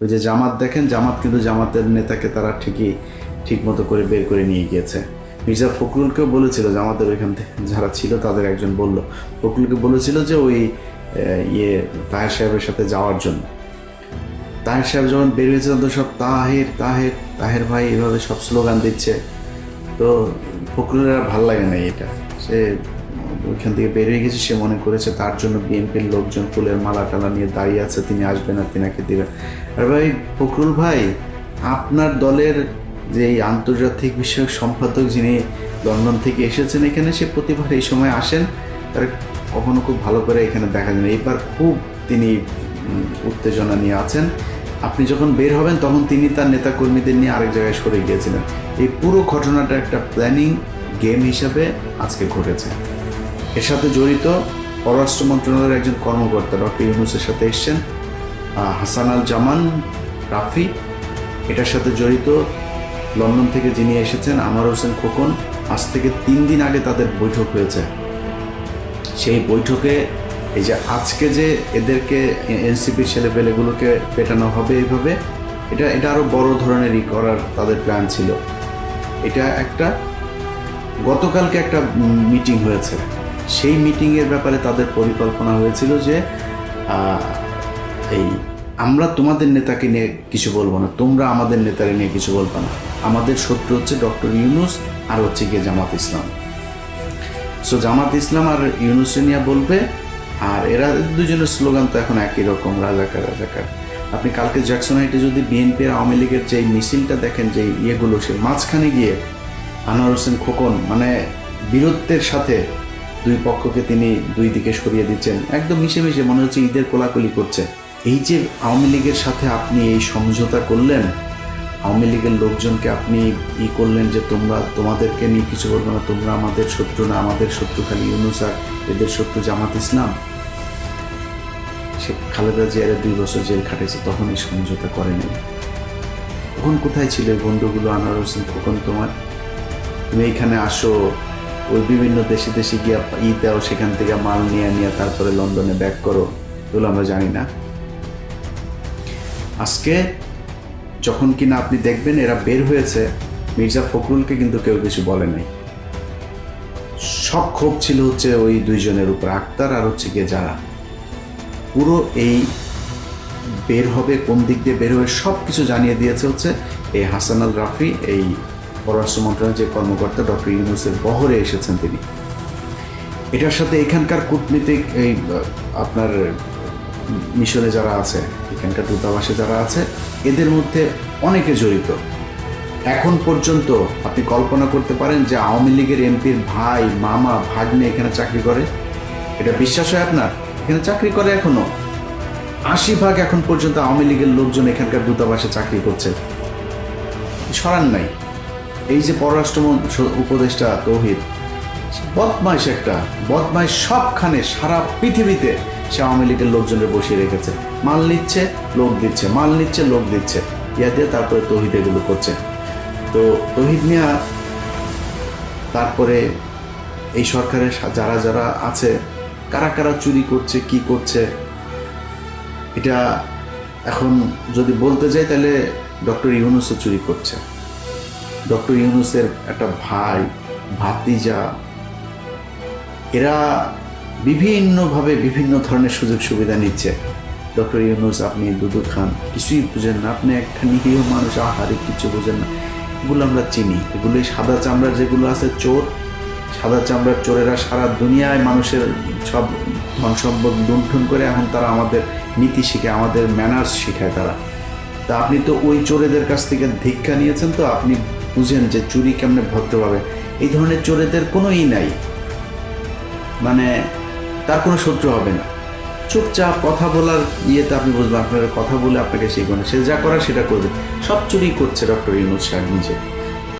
ওই যে জামাত দেখেন, জামাত কিন্তু জামাতের নেতাকে তারা ঠিকই ঠিক মতো করে বের করে নিয়ে গিয়েছে। মির্জা ফখরুলকেও বলেছিল, জামাতের ওইখান থেকে যারা ছিল তাদের একজন বলল, ফখরুলকে বলেছিল যে ওই ইয়ে তাহের সাহেবের সাথে যাওয়ার জন্য। তাহের সাহেব যখন বের হয়েছে তো সব তাহের তাহের তাহের ভাই এভাবে সব স্লোগান দিচ্ছে। তো ফখরুলের আর ভালো লাগে না এটা। সে ওইখান থেকে বের হয়ে গেছে। সে মনে করেছে তার জন্য বিএনপির লোকজন ফুলের মালা টালা নিয়ে দাঁড়িয়ে আছে, তিনি আসবেন আর তিনাকে দিবেন আর ভাই, ফখরুল ভাই, আপনার দলের যে এই আন্তর্জাতিক বিষয়ক সম্পাদক যিনি লন্ডন থেকে এসেছেন এখানে, সে প্রতিবার এই সময় আসেন। তার কখনো খুব ভালো করে এখানে দেখা যায় না। এবার খুব তিনি উত্তেজনা নিয়ে আছেন। আপনি যখন বের হবেন, তখন তিনি তার নেতাকর্মীদের নিয়ে আরেক জায়গায় সরে গিয়েছিলেন। এই পুরো ঘটনাটা একটা প্ল্যানিং গেম হিসাবে আজকে ঘটেছে। এর সাথে জড়িত পররাষ্ট্র মন্ত্রণালয়ের একজন কর্মকর্তা, ডক্টর ইউনুসের সাথে এসছেন হাসান আল জামান রাফি। এটার সাথে জড়িত লন্ডন থেকে যিনি এসেছেন আনোয়ার হোসেন খোকন, আজ থেকে তিন দিন আগে তাদের বৈঠক হয়েছে। সেই বৈঠকে এই যে আজকে যে এদেরকে এনসিপির ছেলেপেলেগুলোকে পেটানো হবে এইভাবে এটা এটা আরও বড় ধরনের ই করার তাদের প্ল্যান ছিল। এটা একটা, গতকালকে একটা মিটিং হয়েছে। সেই মিটিংয়ের ব্যাপারে তাদের পরিকল্পনা হয়েছিল যে এই আমরা তোমাদের নেতাকে নিয়ে কিছু বলব না, তোমরা আমাদের নেতাকে নিয়ে কিছু বলব না। আমাদের শত্রু হচ্ছে ডক্টর ইউনুস আর হচ্ছে গিয়ে জামাত ইসলাম। সো জামাত ইসলাম আর ইউনুসেনিয়া বলবে, আর এরা দুজনের স্লোগান তো এখন একই রকম, রাজাকার রাজাকার। আপনি কালকে জ্যাকসন হাইটে যদি বিএনপি আর আওয়ামী লীগের যে মিছিলটা দেখেন, যে ইয়েগুলো, সে মাঝখানে গিয়ে আনোয়ার হোসেন খোকন মানে বীরত্বের সাথে দুই পক্ষকে তিনি দুই দিকে সরিয়ে দিচ্ছেন। একদম মিশে মিশে মনে হচ্ছে ঈদের কোলাকুলি করছে। এই যে আওয়ামী লীগের সাথে আপনি এই সমঝোতা করলেন, আওয়ামী লীগের লোকজনকে আপনি ই করলেন যে তোমরা, তোমাদেরকে নিয়ে কিছু বলব না, তোমরা আমাদের শত্রু না, আমাদের শত্রু খালি ইউনুস আর এদের শত্রু জামাত ইসলাম। সে খালেদা জিয়ারে দুই বছর জেল খাটেছে তখন এই সমঝোতা করেনি। তখন কোথায় ছিল বন্ধুগুলো আনোয়ার হোসেন খোকন তোমার? তুমি এইখানে আসো ওই বিভিন্ন দেশে দেশে গিয়ে ই দাও, সেখান থেকে মাল নিয়ে নিয়ে তারপরে লন্ডনে ব্যাক করো, এগুলো আমরা জানি না। আজকে যখন কিনা আপনি দেখবেন এরা বের হয়েছে, মির্জা ফখরুলকে কিন্তু কেউ কিছু বলে নাই। সব ক্ষোভ ছিল হচ্ছে ওই দুইজনের উপর, আক্তার আর হচ্ছে গিয়ে যারা। পুরো এই বের হবে, কোন দিক দিয়ে বের হবে সব কিছু জানিয়ে দিয়েছে হচ্ছে এই হাসান আল রাফি, এই পররাষ্ট্র মন্ত্রণালয়ের যে কর্মকর্তা ডক্টর ইউনুসের বহরে এসেছেন তিনি। এটার সাথে এখানকার কূটনীতিক এই আপনার, মিশনে যারা আছে, এখানকার দূতাবাসে যারা আছে, এদের মধ্যে অনেকে জড়িত। এখন পর্যন্ত আপনি কল্পনা করতে পারেন যে আওয়ামী লীগের এমপির ভাই, মামা, ভাগ্নে এখানে চাকরি করে? এটা বিশ্বাস হয় আপনার? এখানে চাকরি করে এখনও? আশি ভাগ এখন পর্যন্ত আওয়ামী লীগের লোকজন এখানকার দূতাবাসে চাকরি করছে। সরান নাই। এই যে পররাষ্ট্র উপদেষ্টা তৌহিদ, বদমাইশ একটা, বদমাইশ সবখানে সারা পৃথিবীতে সে আওয়ামী লীগের লোকজনের বসিয়ে রেখেছে। মাল নিচ্ছে, লোক দিচ্ছে, মাল নিচ্ছে, লোক দিচ্ছে। ইয়া দিয়ে তারপরে তৌহিদ এগুলো করছে। তো তৌহিদ মিয়া তারপরে এই সরকারের যারা যারা আছে, কারা কারা চুরি করছে, কি করছে, এটা এখন যদি বলতে যাই তাহলে ডক্টর ইউনুসও চুরি করছে। ডক্টর ইউনুসের একটা ভাই, ভাতিজা, এরা বিভিন্নভাবে বিভিন্ন ধরনের সুযোগ সুবিধা নিচ্ছে। ডক্টর ইউনুস, আপনি দুদু খান, কিছুই বুঝেন না। আপনি একটা নিরীহ মানুষ, আহারে কিছু বুঝেন না। এগুলো আমরা চিনি। এগুলো সাদা চামড়ার যেগুলো আছে, চোর, সাদা চামড়ার চোরেরা সারা দুনিয়ায় মানুষের সব ধন সম্পদ লুণ্ঠন করে এখন তারা আমাদের নীতি শিখে, আমাদের ম্যানার্স শিখায় তারা। তা আপনি তো ওই চোরেদের কাছ থেকে ধিক্ষা নিয়েছেন তো, আপনি বুঝেন যে চুরি কেমনে ভদ্রভাবে এই ধরনের চোরেদের কোনো ই নাই। মানে তার কোনো শত্রু হবে না। চুপচাপ কথা বলার ইয়েতে আপনি বুঝবেন, আপনার কথা বলে আপনাকে শিখবেন সে যা করার সেটা করবে। সব চুরি করছে ডক্টর ইউনুস সাহেব নিজে।